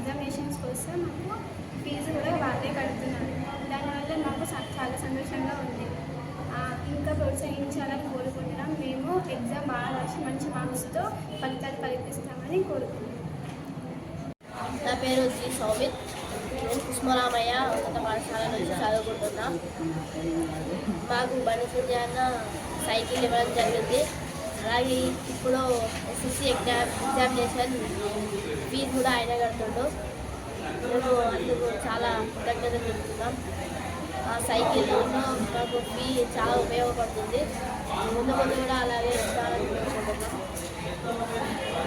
Examinations కోసం మాకు fee కూడా వాళ్ళే కడుతున్నారు. దానివల్ల మాకు చాలా సంతోషంగా ఉంది. ఇంకా ప్రోత్సహించాలని కోరుకుంటున్నాం. మేము ఎగ్జామ్ బాగా రాసి మంచి మార్క్స్తో ఫలితాలు కల్పిస్తామని కోరుకుంటున్నాం. నా పేరు జి సౌమిత్. నేను కృష్ణరామయ్య ఉన్నత పాఠశాల నుంచి చదువుకుంటున్నా. మాకు బండి అన్న సైకిల్ ఇవ్వడం జరిగింది. అలాగే ఇప్పుడు ఎస్ఎస్సి ఎగ్జామ్ ఎగ్జామినేషన్ ఫీజు కూడా ఆయన కడుతుండు. మేము అందుకు చాలా కృతజ్ఞత చెప్తున్నాం ఆ సైకిల్ మాకు ఫీ చాలా ఉపయోగపడుతుంది. ముందు ముందు కూడా అలాగే ఇస్తారని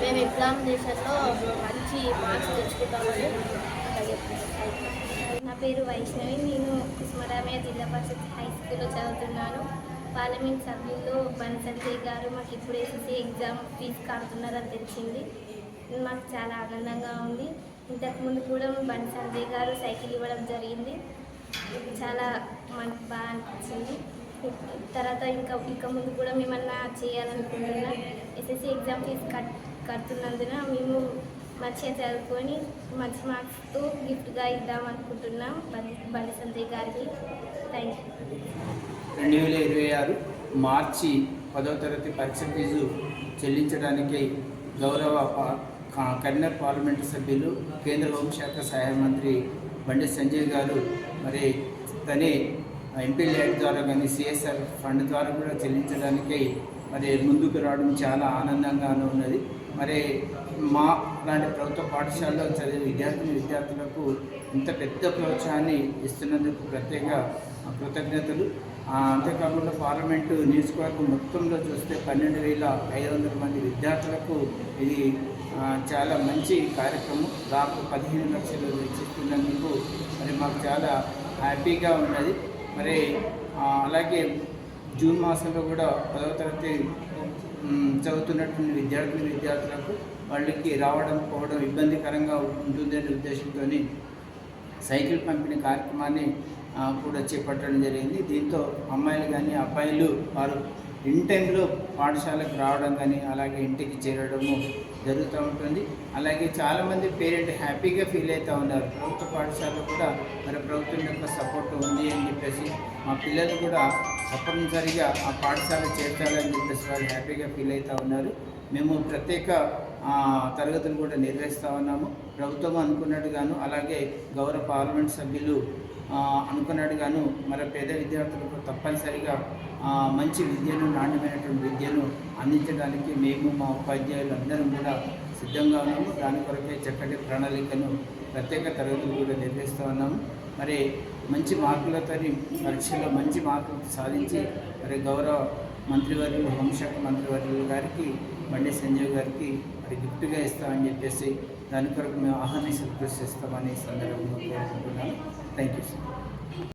మేము ఎగ్జామినేషన్లో మంచి మార్క్స్ తెచ్చుకుంటామని నా పేరు వైష్ణవి. నేను కుస్మరామయ్య జిల్లా పరిషత్ హై స్కూల్లో చదువుతున్నాను. పార్లమెంట్ సభ్యుల్లో బన్ సంజయ్ గారు మాకు ఇప్పుడు ఎస్ఎస్సీ ఎగ్జామ్ ఫీజు కడుతున్నారని తెలిసింది. మాకు చాలా ఆనందంగా ఉంది. ఇంతకుముందు కూడా బండి సంజయ్ గారు సైకిల్ ఇవ్వడం జరిగింది. చాలా మనకు బాగా అనిపించింది. తర్వాత ఇంకా ఇంకా ముందు కూడా మేమన్నా చేయాలనుకుంటున్నా ఎస్ఎస్సీ ఎగ్జామ్ ఫీజు కట్ కడుతున్నందున మేము మంచిగా చదువుకొని మంచి మార్క్స్తో గిఫ్ట్గా ఇద్దాం అనుకుంటున్నాం. బండి సంజయ్ గారికి థ్యాంక్ యూ రెండు వేల ఇరవై ఆరు మార్చి పదవ తరగతి పరీక్ష ఫీజు చెల్లించడానికి గౌరవ కా- కరీంనగర్ పార్లమెంటు సభ్యులు కేంద్ర హోంశాఖ సహాయ మంత్రి బండి సంజయ్ గారు మరి తనే ఎంపీ ల్యాడ్ ద్వారా కానీ సిఎస్ఆర్ ఫండ్ ద్వారా కూడా చెల్లించడానికి మరి ముందుకు రావడం చాలా ఆనందంగానే ఉన్నది. మరి మా లాంటి ప్రభుత్వ పాఠశాలలో చదివే విద్యార్థిని విద్యార్థులకు ఇంత పెద్ద ప్రోత్సాహాన్ని ఇస్తున్నందుకు ప్రత్యేక కృతజ్ఞతలు. ఆ, అంతేకాకుండా పార్లమెంటు నియోజకవర్గం మొత్తంలో చూస్తే పన్నెండు వేల ఐదు వందల మంది విద్యార్థులకు ఇది చాలా మంచి కార్యక్రమం. దాదాపు పదిహేను లక్షలు వెచ్చిస్తున్నందుకు మరి మాకు చాలా హ్యాపీగా ఉన్నది. మరి అలాగే జూన్ మాసంలో కూడా పదవ తరగతి చదువుతున్నటువంటి విద్యార్థులు విద్యార్థులకు వాళ్ళకి రావడం పోవడం ఇబ్బందికరంగా ఉంటుందనే ఉద్దేశంతో సైకిల్ పంపిణీ కార్యక్రమాన్ని కూడా చేపట్టడం జరిగింది. దీంతో అమ్మాయిలు కానీ అబ్బాయిలు వారు ఇన్ టైంలో పాఠశాలకు రావడం కానీ అలాగే ఇంటికి చేరడము జరుగుతూ ఉంటుంది. అలాగే చాలామంది పేరెంట్ హ్యాపీగా ఫీల్ అవుతూ ఉన్నారు. ప్రభుత్వ పాఠశాలలో కూడా మరి ప్రభుత్వం యొక్క సపోర్ట్ ఉంది అని చెప్పేసి మా పిల్లలు కూడా తప్పనిసరిగా ఆ పాఠశాల చేర్చాలని చెప్పేసి వాళ్ళు హ్యాపీగా ఫీల్ అవుతూ ఉన్నారు. మేము ప్రత్యేక తరగతులు కూడా నిర్వహిస్తూ ఉన్నాము. ప్రభుత్వం అనుకున్నట్టుగాను అలాగే గౌరవ పార్లమెంట్ సభ్యులు అనుకున్నట్టుగాను మరి పేద విద్యార్థులకు తప్పనిసరిగా మంచి విద్యను నాణ్యమైనటువంటి విద్యను అందించడానికి మేము మా ఉపాధ్యాయులు అందరం కూడా సిద్ధంగా ఉన్నాము. దాని కొరకే చక్కటి ప్రణాళికను ప్రత్యేక తరగతులు కూడా నిర్వహిస్తూ ఉన్నాము. మరి మంచి మార్కులతో పరీక్షలో మంచి మార్కులు సాధించి మరి గౌరవ మంత్రివర్యులు హోంశాఖ మంత్రివర్యులు గారికి బండి సంజయ్ గారికి మరి గిఫ్ట్గా ఇస్తామని చెప్పేసి దాని కొరకు మేము ఆహ్వానించి కృషి చేస్తామని సందర్భంగా కోరుకుంటున్నాను. Thank you sir.